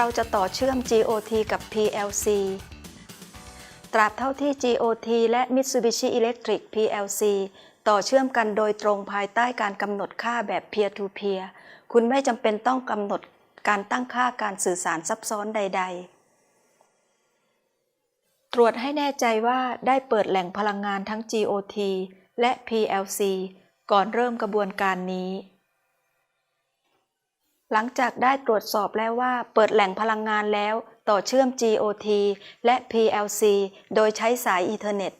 เราจะต่อเชื่อม GOT กับ PLC ตราบเท่าที่ GOT และ Mitsubishi Electric PLC ต่อเชื่อมกันโดยตรงภายใต้การกำหนดค่าแบบ peer to peer คุณไม่จำเป็นต้องกำหนดการตั้งค่าการสื่อสารซับซ้อนใด ๆ ตรวจให้แน่ใจว่าได้เปิดแหล่งพลังงานทั้ง GOT และ PLC ก่อนเริ่มกระบวนการนี้ หลังจากได้ตรวจสอบแล้วว่าเปิดแหล่งพลังงานแล้วต่อเชื่อม GOT และ PLC โดยใช้สายอีเทอร์เน็ต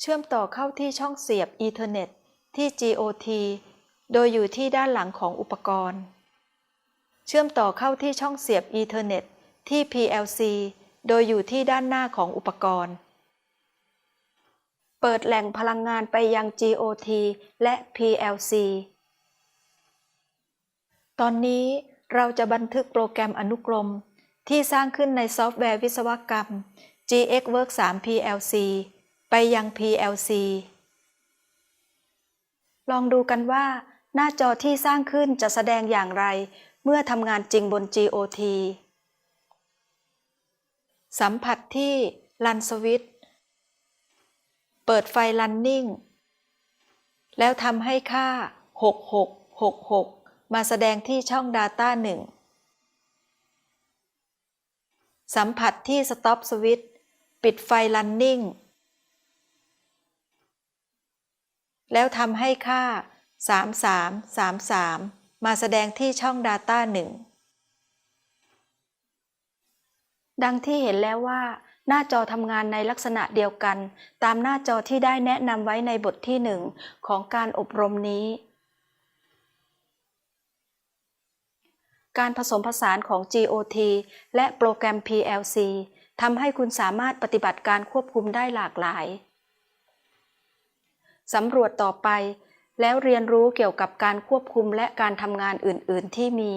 เชื่อมต่อเข้าที่ช่องเสียบอีเทอร์เน็ตที่ GOT โดยอยู่ที่ด้านหลังของอุปกรณ์ เชื่อมต่อเข้าที่ช่องเสียบอีเทอร์เน็ตที่ PLC โดยอยู่ที่ด้านหน้าของอุปกรณ์ เปิดแหล่งพลังงานไปยัง GOT และ PLC ตอนนี้เราจะบันทึกโปรแกรมอนุกรม ที่สร้างขึ้นในซอฟต์แวร์วิศวกรรม GXWorks 3 PLC ไปยัง PLC ลองดูกันว่า หน้าจอที่สร้างขึ้นจะแสดงอย่างไร เมื่อทำงานจริงบน GOT สัมผัสที่ Run Switch เปิดไฟ Running แล้วทำให้ค่า 6666 มาแสดงที่ช่อง Data 1 สัมผัสที่ Stop Switch ปิดไฟ Running แล้วทำให้ค่า 3333 มาแสดงที่ช่อง Data 1 ดังที่เห็นแล้วว่า หน้าจอทำงานในลักษณะเดียวกัน ตามหน้าจอที่ได้แนะนำไว้ในบทที่ 1 ของการอบรมนี้ การผสมผสานของ GOT และโปรแกรม PLC ทำให้คุณสามารถปฏิบัติการควบคุมได้หลากหลาย สำรวจต่อไป แล้วเรียนรู้เกี่ยวกับการควบคุมและการทำงานอื่น ๆ ที่มี